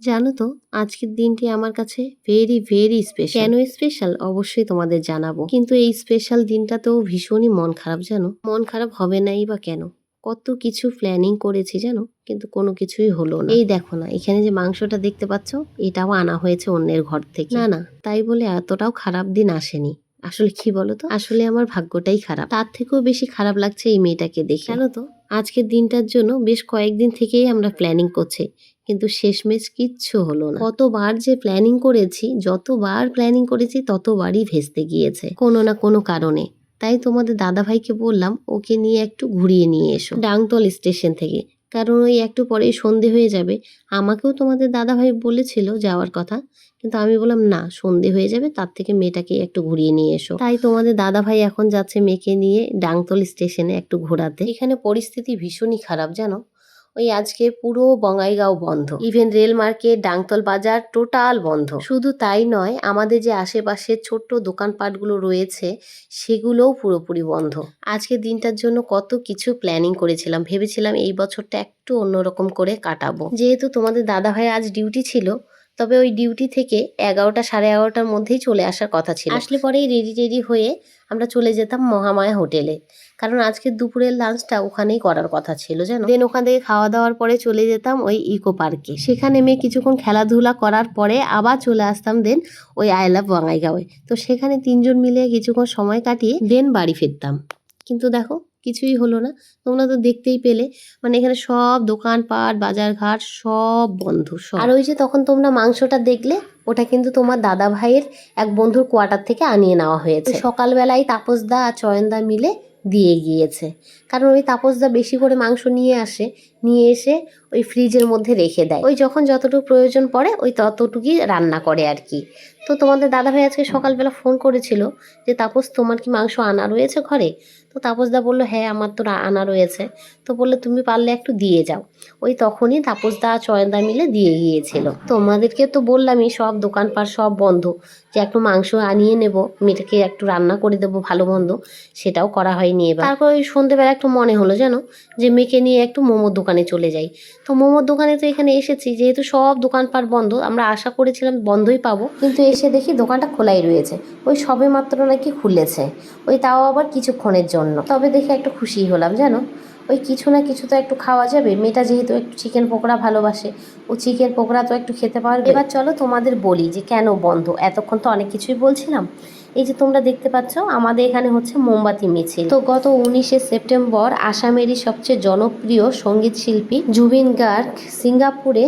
জানো তো আজকের দিনটি আমার কাছে ভেরি ভেরি স্পেশাল কেন স্পেশাল অবশ্যই তোমাদের জানাব। কিন্তু এই স্পেশাল দিনটাতেও ভীষণই মন খারাপ জানো? মন খারাপ হবে নাই বা কেন? কত কিছু প্ল্যানিং করেছি জানো? কিন্তু কোনো কিছুই হলো না। এই দেখো না এখানে যে মাংসটা দেখতে পাচ্ছ এটাও আনা হয়েছে অন্যের ঘর থেকে। না না তাই বলে এতটাও খারাপ দিন আসেনি। আসলে কি বলতো আসলে আমার ভাগ্যটাই খারাপ। তার থেকেও বেশি খারাপ লাগছে এই মেয়েটাকে দেখে। জানো তো আজকের দিনটার জন্য বেশ কয়েকদিন থেকেই আমরা প্ল্যানিং করছি, কিন্তু শেষমেশ কিচ্ছু হলো না। কতবার যে প্ল্যানিং করেছি, যতবার প্ল্যানিং করেছি, ততবারই ভেস্তে গিয়েছে, কোনো না কোনো কারণে। তাই তোমাদের দাদাভাইকে বললাম, ওকে নিয়ে একটু ঘুরিয়ে নিয়ে এসো। ডাংতল স্টেশন থেকে। কারণ ওই একটু পরেই সন্ধে হয়ে যাবে। আমাকেও তোমাদের দাদাভাই বলেছিল যাওয়ার কথা, কিন্তু আমি বললাম, না, সন্ধে হয়ে যাবে, তার থেকে মেয়েটাকে একটু ঘুরিয়ে নিয়ে এসো। তাই তোমাদের দাদাভাই এখন যাচ্ছে মেয়েকে নিয়ে ডাংতল স্টেশনে একটু ঘোরাতে। এখানে পরিস্থিতি ভীষণই খারাপ, জানো? ওই আজকে পুরো বঙ্গাইগাঁও বন্ধ। ইভেন রেল মার্কেট ডাংতল বাজার টোটাল বন্ধ। শুধু তাই নয়, আমাদের যে আশেপাশে ছোট্ট দোকানপাটগুলো রয়েছে, সেগুলোও পুরোপুরি বন্ধ। আজকে দিনটার জন্য কত কিছু প্ল্যানিং করেছিলাম, ভেবেছিলাম এই বছরটা একটু অন্যরকম করে কাটাবো। যেহেতু তোমাদের দাদা ভাই আজ ডিউটি ছিল তবে ওই ডিউটি থেকে এগারোটা সাড়ে এগারোটার মধ্যেই চলে আসার কথা ছিল। আসলে পরেই রেডি রেডি হয়ে আমরা চলে যেতাম মহামায়া হোটেলে। কারণ আজকে দুপুরের লাঞ্চটা ওখানেই করার কথা ছিল যেন দেন ওখান থেকে খাওয়া দাওয়ার পরে চলে যেতাম ওই ইকো পার্কে। সেখানে মেয়ে কিছুক্ষণ খেলাধুলা করার পরে আবার চলে আসতাম দেন ওই আই লাভ বঙ্গাইগাঁওয়ে তো সেখানে তিনজন মিলে কিছুক্ষণ সময় কাটিয়ে দেন বাড়ি ফিরতাম। কিন্তু দেখো কিছুই হলো না। তোমরা তো দেখতেই পেলে। মানে এখানে সব দোকানপাট বাজারঘাট সব বন্ধ সব। আর ওই যে তখন তোমরা মাংসটা দেখলে ওটা কিন্তু তোমার দাদা ভাইয়ের এক বন্ধুর কোয়ার্টার থেকে আনিয়ে নেওয়া হয়েছে। সকালবেলায় তাপসদা আর চয়নদা মিলে দিয়ে গিয়েছে। কারণ ওই তাপসদা বেশি করে মাংস নিয়ে আসে নিয়ে এসে ওই ফ্রিজের মধ্যে রেখে দেয়। ওই যখন যতটুকু প্রয়োজন পড়ে, ওই ততটুকুই রান্না করে আর কি। তো তোমাদের দাদাভাই আজকে সকালবেলা ফোন করেছিল যে, তাপস, তোমার কি মাংস আনা রয়েছে ঘরে? তো তাপসদা বলল হ্যাঁ আমার তো আনা রয়েছে। তো বললে, তুমি পারলে একটু দিয়ে যাও। ওই তখনই তাপসদা চয়নদা মিলে দিয়ে গিয়েছিল। তোমাদেরকে তো বললামই, সব দোকানপাট সব বন্ধ। যে, একটু মাংস আনিয়ে নেব, মেয়েটাকে একটু রান্না করে দেবো, ভালো মন্দ। সেটাও করা হয়নি এবার। তারপর ওই সন্ধেবেলা একটু মনে হলো জানো যে, মেয়েকে নিয়ে একটু মোমোর দোকানে চলে যাই। তো মোমোর দোকানে তো এখানে এসেছি, যেহেতু সব দোকানপাট বন্ধ, আমরা আশা করেছিলাম বন্ধই পাবো। কিন্তু এসে দেখি দোকানটা খোলাই রয়েছে, ওই সবে মাত্র নাকি খুলেছে, ওই তাও আবার কিছুক্ষণের জন্য। তবে দেখে একটু খুশি হলাম, জানো? ওই কিছু না কিছু তো একটু খাওয়া যাবে, মেয়েটা যেহেতু একটু চিকেন পকোড়া ভালোবাসে, ও চিকেন পকোড়া তো একটু খেতে পারবে। এবার চলো তোমাদের বলি যে কেন বন্ধ? এতক্ষণ তো অনেক কিছুই বলছিলাম। এই যে তোমরা দেখতে পাচ্ছ, আমাদের এখানে হচ্ছে মোমবাতি মিছিল। তো গত উনিশে সেপ্টেম্বর আসামেরই সবচেয়ে জনপ্রিয় সংগীত শিল্পী জুবিন গার্গ সিঙ্গাপুরে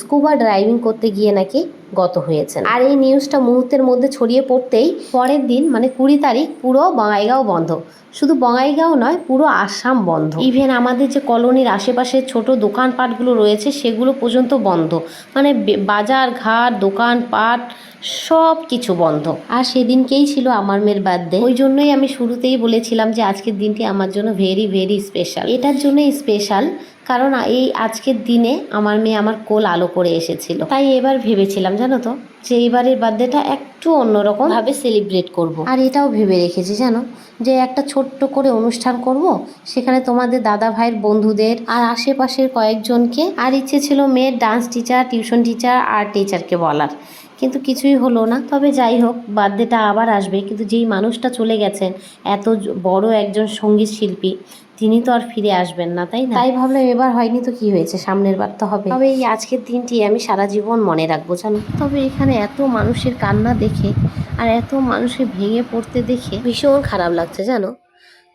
স্কুবা ড্রাইভিং করতে গিয়ে নাকি গত হয়েছেন। আর এই নিউজটা মুহূর্তের মধ্যে ছড়িয়ে পড়তেই পরের দিন মানে কুড়ি তারিখ, পুরো বঙ্গাইগাঁও বন্ধ। শুধু বঙ্গাইগাঁও নয়, পুরো আসাম বন্ধ। ইভেন আমাদের যে কলোনির আশেপাশে ছোট দোকানপাটগুলো রয়েছে, সেগুলো পর্যন্ত বন্ধ। মানে বাজার ঘাট, দোকানপাট সব কিছু বন্ধ। আর সেদিনকেই ছিল আমার মেয়ের বার্থডে ওই জন্যই আমি শুরুতেই বলেছিলাম যে আজকের দিনটি আমার জন্য ভেরি ভেরি স্পেশাল এটার জন্যই স্পেশাল কারণ এই আজকের দিনে আমার মেয়ে আমার কোল আলো করে এসেছিল। তাই এবার ভেবেছিলাম জানো তো? যে এইবারের বার্থডেটা একটু অন্যরকম ভাবে সেলিব্রেট করব। আর এটাও ভেবে রেখেছি জানো? যে একটা ছোট্ট করে অনুষ্ঠান করব সেখানে তোমাদের দাদা ভাইয়ের বন্ধুদের আর আশেপাশের কয়েকজনকে আর ইচ্ছে ছিল মেয়ের ডান্স টিচার টিউশন টিচার আর টিচারকে বলার। কিন্তু কিছুই হলো না। তবে যাই হোক বার্থডেটা আবার আসবে। কিন্তু যেই মানুষটা চলে গেছেন এত বড় একজন সংগীত শিল্পী তিনি তো আর ফিরে আসবেন না তাই না? তাই ভাবলাম এবার হয়নি তো কি হয়েছে সামনের বার তো হবে। তবে এই আজকের দিনটি আমি সারা জীবন মনে রাখব জানো? তবে এখানে এত মানুষের কান্না দেখে আর এত মানুষের ভেঙে পড়তে দেখে ভীষণ খারাপ লাগছে জানো?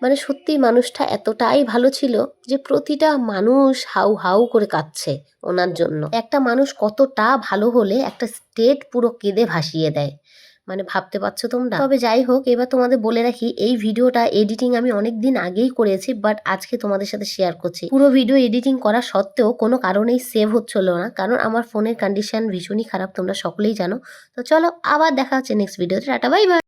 মানে সত্যি মানুষটা এতটাই ভালো ছিল যে প্রতিটা মানুষ হাউ হাউ করে কাঁদছে ওনার জন্য। একটা মানুষ কতটা ভালো হলে একটা স্টেট পুরো কেঁদে ভাসিয়ে দেয়। মানে ভাবতে পারছ তোমরা? তবে যাই হোক, এবার তোমাদের বলে রাখি, এই ভিডিওটা এডিটিং আমি অনেক দিন আগেই করেছি বাট আজকে তোমাদের সাথে শেয়ার করছি। পুরো ভিডিও এডিটিং করা সত্ত্বেও কোনো কারণেই সেভ হচ্ছিল না, কারণ আমার ফোনের কন্ডিশন ভীষণই খারাপ, তোমরা সকলেই জানো। তো চলো আবার দেখা হচ্ছে নেক্সট ভিডিওতে টাটা বাই বাই